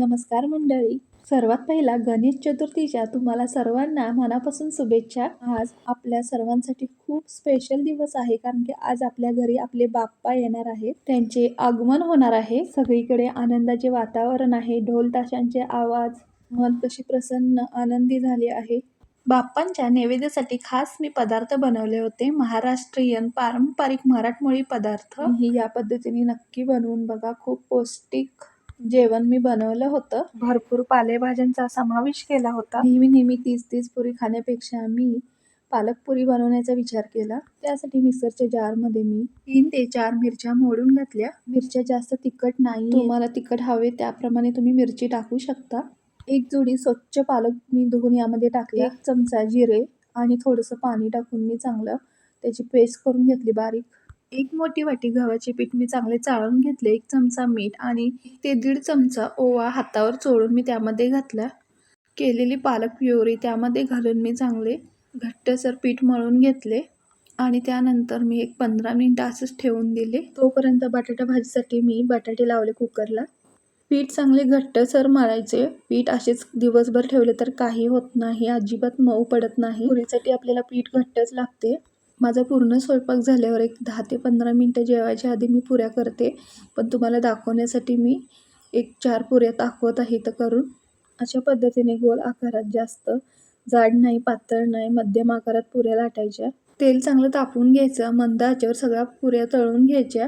नमस्कार मंडळी. सर्वात पहिला गणेश चतुर्थीच्या तुम्हाला सर्वांना मनापासून शुभेच्छा. आज आपल्या सर्वांसाठी खूप स्पेशल दिवस आहे कारण की आज आपल्या घरी आपले बाप्पा येणार आहेत. त्यांचे आगमन होणार आहे. सगळीकडे आनंदाचे वातावरण आहे. ढोल ताशांचे आवाज मन कशी प्रसन्न आनंदी झाली आहे. बाप्पांच्या नैवेद्यासाठी खास मी पदार्थ बनवले होते. महाराष्ट्रीयन पारंपरिक मराठमोळी पदार्थ. ही या पद्धतीने नक्की बनवून बघा. खूप पौष्टिक जेवण मी बनवलं होतं. भरपूर पालेभाज्यांचा समावेश केला होता. नेहमी नेहमी तीच तीच पुरी खाण्यापेक्षा मी पालक पुरी बनवण्याचा विचार केला. त्यासाठी मिक्सरच्या जारमध्ये मी तीन ते चार मिरच्या मोडून घातल्या. मिरच्या जास्त तिखट नाही तुम्हाला तिखट हवे त्याप्रमाणे तुम्ही मिरची टाकू शकता. एक जोडी स्वच्छ पालक मी धुवून यामध्ये टाकले एक चमचा जिरे आणि थोडंसं पाणी टाकून मी चांगलं त्याची पेस्ट करून घेतली बारीक. एक मोठी वाटी गव्हाचे पीठ मी चांगले चाळून घेतले. एक चमचा मीठ आणि ते दीड चमचा ओवा हातावर चोळून मी त्यामध्ये घातला. केलेली पालक प्युरी त्यामध्ये घालून मी चांगले घट्टसर पीठ मळून घेतले आणि त्यानंतर मी एक पंधरा मिनटं असंच ठेवून दिले. तोपर्यंत बटाटा भाजीसाठी मी बटाटे लावले कुकरला. पीठ चांगले घट्टसर मळायचे. पीठ असेच दिवसभर ठेवले तर काही होत नाही. अजिबात मऊ पडत नाही. पुरीसाठी आपल्याला पीठ घट्टच लागते. माझा पूर्ण स्वयंपाक झाल्यावर एक दहा ते पंधरा मिनटं जेवायच्या आधी मी पुऱ्या करते. पण तुम्हाला दाखवण्यासाठी मी एक चार पुऱ्या दाखवत आहे तर करून. अशा पद्धतीने गोल आकारात जास्त जाड नाही पातळ नाही मध्यम आकारात पुऱ्या लाटायच्या. तेल चांगलं तापवून घ्यायचं मंद आचेवर सगळ्या पुऱ्या तळून घ्यायच्या.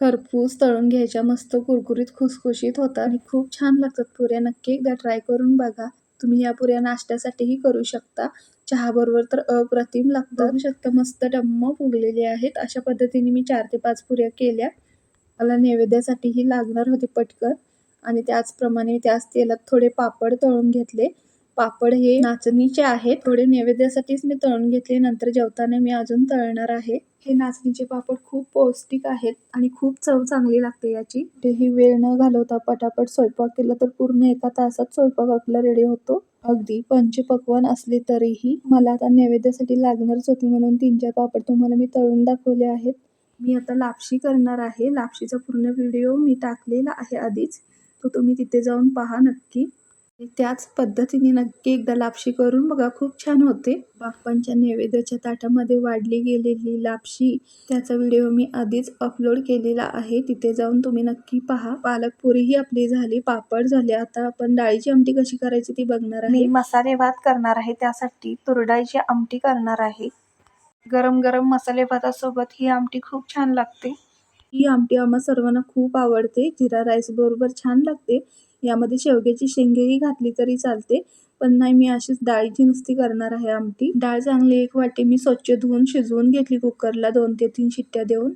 खरपूस तळून घ्यायच्या मस्त कुरकुरीत खुसखुशीत होतात. आणि खूप छान लागतात पुऱ्या. नक्की एकदा ट्राय करून बघा. तुम्ही या पुऱ्या नाश्त्यासाठीही करू शकता. चहाबरोबर तर अप्रतिम लागतं बघू शकता मस्त टम्म फुगलेले आहेत. अशा पद्धतीने मी चार ते पाच पुऱ्या केल्या. मला नैवेद्यासाठीही लागणार होते पटकन. आणि त्याचप्रमाणे त्याच तेलात थोडे पापड तळून घेतले. पापड हे नाचणीचे आहेत. थोडे नैवेद्यासाठीच मी तळून घेतले नंतर जेवताना मी अजून तळणार आहे. हे नाचणीचे पापड खूप पौष्टिक आहेत आणि खूप चव चांगली लागते याची. तेही वेळ न घालवता पटापट स्वयंपाक केला तर पूर्ण एका तासात स्वयंपाक आपला रेडी होतो. अगदी पंचपक्वान असले तरीही मला आता नैवेद्यासाठी लागणारच होती म्हणून तीन चार पापड तुम्हाला मी तळून दाखवले आहेत. मी आता लापशी करणार आहे. लापशीचा पूर्ण व्हिडिओ मी टाकलेला आहे आधीच. तो तुम्ही तिथे जाऊन पहा नक्की. त्याच पद्धतीने नक्की एकदा लापशी करून बघा खूप छान होते. बाप्पांच्या नैवेद्याच्या ताटामध्ये वाढली गेलेली लापशी त्याचा व्हिडिओ मी आधीच अपलोड केलेला आहे. तिथे जाऊन तुम्ही नक्की पहा. पालक पुरीही आपली झाली पापड झाले. आता आपण डाळीची आमटी कशी करायची ती बघणार आहे. मसाले भात करणार आहे त्यासाठी तुरडाळीची आमटी करणार आहे. गरम गरम मसाले भातासोबत ही आमटी खूप छान लागते. ही आमटी आम्हा सर्वांना खूप आवडते. जिरा राईस बरोबर छान लागते. यामध्ये शेवग्याची शेंगेही घातली तरी चालते. पण नाही मी अशीच डाळीची नुसती करणार आहे आमटी. डाळ चांगली एक वाटी मी स्वच्छ धुवून शिजवून घेतली कुकरला दोन ते तीन शिट्ट्या देऊन.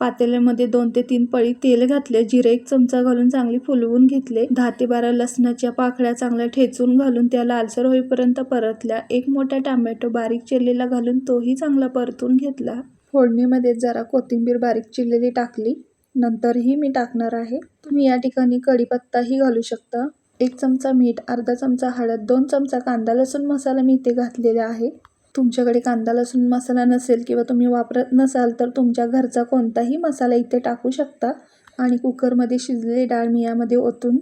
पातेल्यामध्ये दोन ते तीन पळी तेल घातले. जिरे एक चमचा घालून चांगली फुलवून घेतले. दहा ते बारा लसणाच्या पाकळ्या चांगल्या ठेचून घालून त्या लालसर होईपर्यंत परतल्या. एक मोठा टॅमॅटो बारीक चिरलेला घालून तोही चांगला परतून घेतला. फोडणीमध्ये जरा कोथिंबीर बारीक चिरलेली टाकली. नंतरही मी टाकणार आहे. तुम्ही या ठिकाणी कढीपत्ताही घालू शकता. एक चमचा मीठ अर्धा चमचा हळद दोन चमचा कांदा लसूण मसाला मी इथे घातलेला आहे. तुमच्याकडे कांदा लसूण मसाला नसेल किंवा तुम्ही वापरत नसाल तर तुमच्या घरचा कोणताही मसाला इथे टाकू शकता. आणि कुकरमध्ये शिजलेली डाळ मी यामध्ये ओतून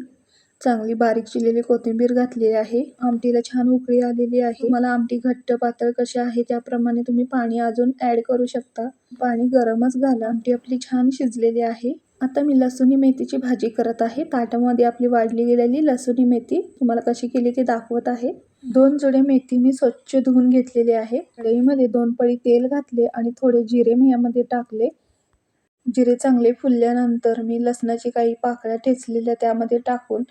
चांगली बारीक चिरलेली कोथिंबीर घातलेली आहे. आमटीला छान उकळी आलेली आहे. मला आमटी घट्ट पातळ कशी आहे त्याप्रमाणे तुम्ही पाणी अजून ॲड करू शकता. पाणी गरमच घाला. आमटी आपली छान शिजलेली आहे. आता मी लसुणी मेथीची भाजी करत आहे. ताटामध्ये आपली वाढली गेलेली लसुणी मेथी तुम्हाला कशी केली ते दाखवत आहे. दोन जुडे मेथी मी स्वच्छ धुवून घेतलेली आहे. कढईमध्ये दोन पळी तेल घातले आणि थोडे जिरे मी यामध्ये टाकले. जिरे चांगले फुलल्यानंतर मी लसणाची काही पाकळ्या ठेचलेल्या त्यामध्ये टाकून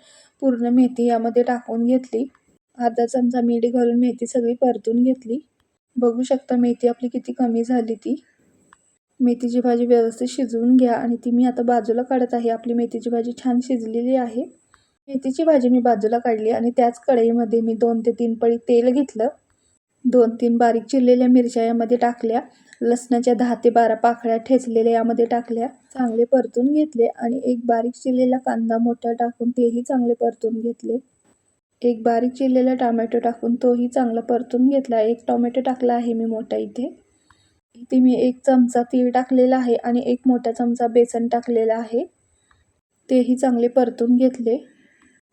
पूर्ण मेथी यामध्ये टाकून घेतली. अर्धा चमचा मीठ घालून मेथी सगळी परतून घेतली. बघू शकता मेथी आपली किती कमी झाली ती. मेथीची भाजी व्यवस्थित शिजवून घ्या आणि ती मी आता बाजूला काढत आहे. आपली मेथीची भाजी छान शिजलेली आहे. मेथीची भाजी मी बाजूला काढली आणि त्याच कढईमध्ये मी दोन ते तीन पळी तेल घेतलं. दोन तीन बारीक चिरलेल्या मिरच्या यामध्ये टाकल्या. लसणाच्या दहा ते बारा पाकळ्या ठेचलेल्या यामध्ये टाकल्या. चांगले परतून घेतले आणि एक बारीक चिरलेला कांदा मोठा टाकून तेही चांगले परतून घेतले. एक बारीक चिरलेला टोमॅटो टाकून तोही चांगला परतून घेतला. एक टोमॅटो टाकला आहे मी मोठा इथे. इथे मी एक चमचा तीळ टाकलेला आहे आणि एक मोठा चमचा बेसन टाकलेला आहे. तेही चांगले परतून घेतले.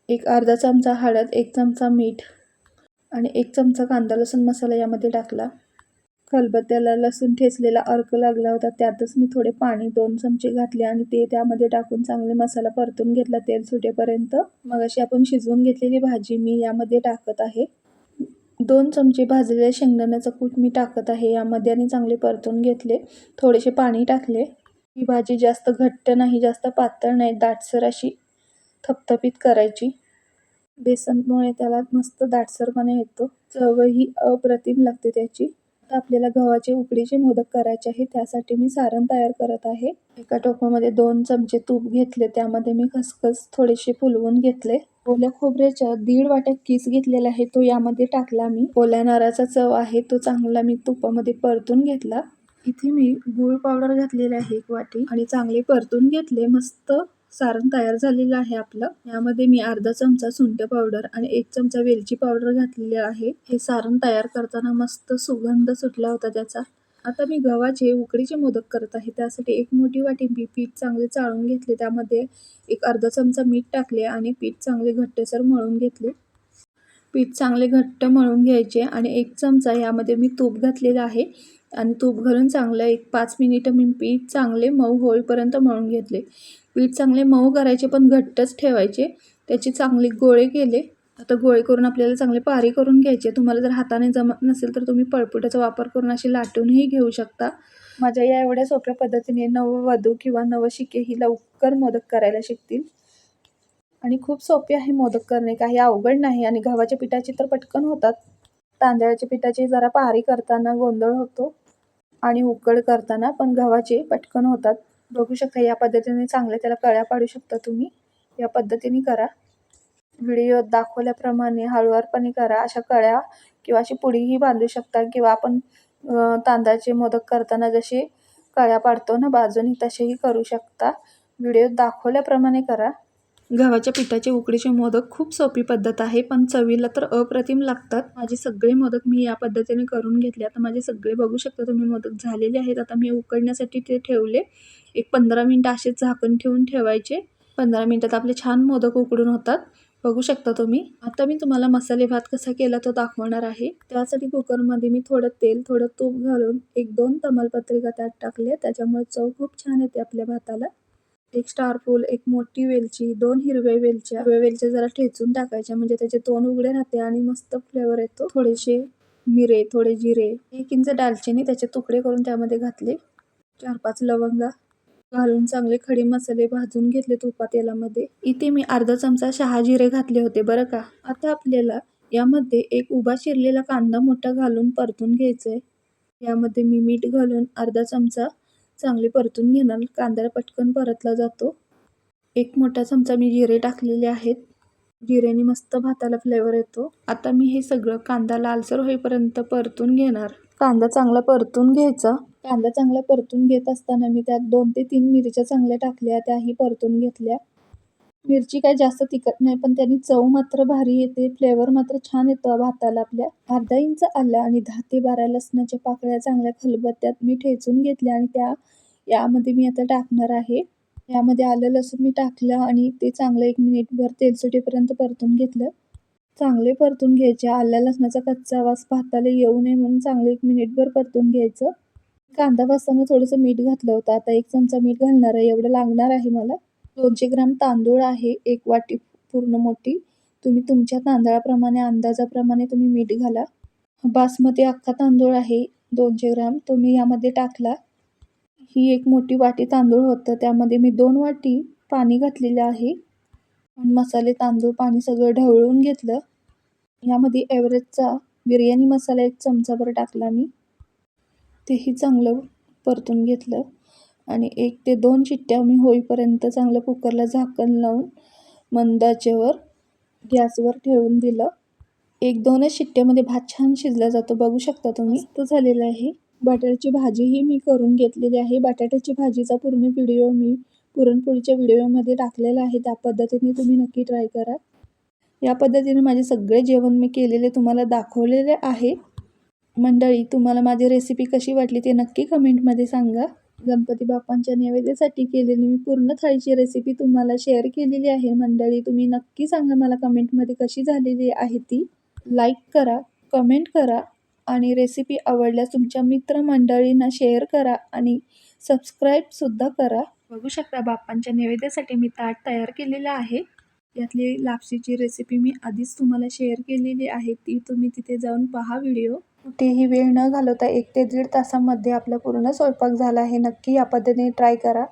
एक अर्धा चमचा हळद एक चमचा मीठ. आणि एक चमचा कांदा लसूण मसाला यामध्ये टाकला. खलबत्त्याला लसूण ठेचलेला अर्क लागला होता. त्यातच मी थोडे पाणी दोन चमचे घातले आणि ते त्यामध्ये टाकून चांगले मसाला परतून घेतला. तेल सुटेपर्यंत मग अशी आपण शिजवून घेतलेली भाजी मी यामध्ये टाकत आहे. दोन चमचे भाजलेल्या शेंगदाण्याचं कूट मी टाकत आहे. यामध्ये आणि चांगले परतून घेतले. थोडेसे पाणी टाकले. ही भाजी जास्त घट्ट नाही जास्त पातळ नाही. दाटसर अशी थपथपीत करायची. बेसनमुळे त्याला मस्त दाटसरपणा येतो. चवही अप्रतिम लागते त्याची. आता आपल्याला गव्हाचे उकडीचे मोदक करायचे आहे त्यासाठी मी सारण तयार करत आहे. एका टोपामध्ये दोन चमचे तूप घेतले त्यामध्ये मी खसखस थोडेसे फुलवून घेतले. ओल्या खोबऱ्याच्या दीड वाट्या किस घेतलेला आहे तो यामध्ये टाकला मी. ओल्या नारळाचा चव आहे तो चांगला मी तुपामध्ये परतून घेतला. इथे मी गूळ पावडर घातलेला आहे एक वाटी आणि चांगले परतून घेतले मस्त सारण तयार झालेलं आहे आपलं. यामध्ये मी अर्धा चमचा सुंठ पावडर आणि एक चमचा वेलची पावडर घातलेली आहे. हे सारण तयार करताना मस्त सुगंध सुटला होता त्याचा. आता मी गव्हाचे उकडीचे मोदक करत आहे. त्यासाठी एक मोठी वाटी मी पीठ चांगले चाळून घेतले. त्यामध्ये एक अर्धा चमचा मीठ टाकले आणि पीठ चांगले घट्टसर मळून घेतले. पीठ चांगले घट्ट मळून घ्यायचे आणि एक चमचा यामध्ये मी तूप घातलेलं आहे. आणि तूप घालून चांगलं एक पाच मिनिटं मी पीठ चांगले मऊ होईपर्यंत मळून घेतले. पीठ चांगले मऊ करायचे पण घट्टच ठेवायचे. त्याचे चांगले गोळे केले. आता गोळे करून आपल्याला चांगले पारी करून घ्यायचे. तुम्हाला जर हाताने जमत नसेल तर तुम्ही पळपुटाचा वापर करून असे लाटूनही घेऊ शकता. माझ्या या एवढ्या सोप्या पद्धतीने नववधू किंवा नवशिके ही लवकर मोदक करायला शिकतील. आणि खूप सोपे आहे मोदक करणे. काही अवघड नाही आणि गव्हाच्या पिठाचे तर पटकन होतात. तांदळाच्या पिठाची जरा पारी करताना गोंधळ होतो आणि उकड करताना पण गव्हाचे पटकन होतात. बघू शकता या पद्धतीने चांगले त्याला कळ्या पाडू शकता तुम्ही. या पद्धतीने करा. व्हिडिओत दाखवल्याप्रमाणे हळूवारपणे करा. अशा कळ्या किंवा अशी पुडीही बांधू शकता किंवा आपण तांदळाचे मोदक करताना जसे कळ्या पाडतो ना बाजूनी तसेही करू शकता. व्हिडिओत दाखवल्याप्रमाणे करा. गव्हाच्या पिठाचे उकडीचे मोदक खूप सोपी पद्धत आहे पण चवीला तर अप्रतिम लागतात. माझे सगळे मोदक मी या पद्धतीने करून घेतले. आता माझे सगळे बघू शकता तुम्ही मोदक झालेले आहेत. आता मी उकडण्यासाठी ते ठेवले. एक पंधरा मिनटं असे झाकण ठेवून ठेवायचे. पंधरा मिनटात आपले छान मोदक उकडून होतात. बघू शकता तुम्ही. आता मी तुम्हाला मसाले भात कसा केला तो दाखवणार आहे. त्यासाठी कुकरमध्ये मी थोडं तेल थोडं तूप घालून एक दोन तमालपत्रिका त्यात टाकले त्याच्यामुळे चव खूप छान येते आपल्या भाताला. एक स्टार फूल एक मोठी वेलची दोन हिरव्या वेलच्या. हिरव्या वेलच्या जरा ठेचून टाकायच्या म्हणजे त्याचे तोंड उघडे राहते आणि मस्त फ्लेवर येतो. थोडेसे मिरे थोडे जिरे. एक इंच दालचिनी त्याचे तुकडे करून त्यामध्ये घातले. चार पाच लवंगा घालून चांगले खडे मसाले भाजून घेतले तुपात तेलामध्ये. इथे मी अर्धा चमचा शहा जिरे घातले होते बरं का? आता आपल्याला यामध्ये एक उभा चिरलेला कांदा मोठा घालून परतून घ्यायचा आहे यामध्ये मी मीठ घालून अर्धा चमचा चांगले परतून घेणार. कांदा पटकन परतला जातो. एक मोठा चमचा मी जिरे टाकलेले आहेत. जिऱ्याने मस्त भाताला फ्लेवर येतो. आता मी हे सगळं कांदा लालसर होईपर्यंत परतून घेणार. कांदा चांगला परतून घ्यायचा. कांदा चांगला परतून घेत असताना मी त्यात दोन ते तीन मिरच्या चांगल्या टाकल्या. त्याही परतून घेतल्या. मिरची काय जास्त तिखट नाही पण त्यांनी चव मात्र भारी येते फ्लेवर मात्र छान येतो भाताला आपल्या. अर्धा इंच आलं आणि दहा ते बारा लसणाच्या पाकळ्या चांगल्या खलबत्त्यात मी ठेचून घेतल्या आणि त्या यामध्ये मी आता टाकणार आहे. यामध्ये आलं लसूण मी टाकलं आणि ते चांगलं एक मिनिटभर तेलसुटीपर्यंत परतून घेतलं. चांगले परतून घ्यायचे. आल्या लसणाचा कच्चा वास भाताला येऊ नये म्हणून चांगले एक मिनिटभर परतून घ्यायचं. कांदा भाजताना थोडंसं मीठ घातलं होतं. आता एक चमचा मीठ घालणार आहे. एवढं लागणार आहे मला. दोनशे ग्राम तांदूळ आहे एक वाटी पूर्ण मोठी. तुम्ही तुमच्या तांदळाप्रमाणे अंदाजाप्रमाणे तुम्ही मीठ घाला. बासमती अख्खा तांदूळ आहे दोनशे ग्राम. तुम्ही यामध्ये टाकला. ही एक मोठी वाटी तांदूळ होतं. त्यामध्ये मी दोन वाटी पाणी घातलेलं आहे. आणि मसाले तांदूळ पाणी सगळं ढवळून घेतलं. यामध्ये एव्हरेजचा बिर्याणी मसाला एक चमचाभर टाकला मी. तेही चांगलं परतून घेतलं. आणि एक ते दोन शिट्ट्या मी होईपर्यंत चांगलं कुकरला झाकण लावून मंदाचेवर गॅसवर ठेवून दिलं. एक दोनच शिट्ट्यामध्ये भात छान शिजला जातो. बघू शकता तुम्ही. तो झालेला आहे. बटाट्याची भाजीही मी करून घेतलेली आहे. बटाट्याची भाजीचा पूर्ण व्हिडिओ मी पुरणपोळीच्या व्हिडिओमध्ये टाकलेला आहे. त्या पद्धतीने तुम्ही नक्की ट्राय करा. या पद्धतीने माझे सगळे जेवण मी केलेले तुम्हाला दाखवलेले आहे. मंडळी तुम्हाला माझी रेसिपी कशी वाटली ते नक्की कमेंटमध्ये सांगा. गणपती बाप्पांच्या नैवेद्यासाठी केलेली मी पूर्ण थाळीची रेसिपी तुम्हाला शेअर केलेली आहे. मंडळी तुम्ही नक्की सांगा मला कमेंटमध्ये कशी झालेली आहे ती. लाईक करा कमेंट करा आणि रेसिपी आवडल्यास तुमच्या मित्रमंडळींना शेअर करा आणि सबस्क्राईबसुद्धा करा. बघू शकता बाप्पांच्या नैवेद्यासाठी मी ताट तयार केलेलं आहे. यातली लापशीची रेसिपी मी आधीच तुम्हाला शेअर केलेली आहे. ती तुम्ही तिथे जाऊन पहा व्हिडिओ कुठेही वेळ न घालवता एक ते दीड तासामध्ये आपला पूर्ण स्वयंपाक झाला आहे. नक्की या पद्धतीने ट्राय करा.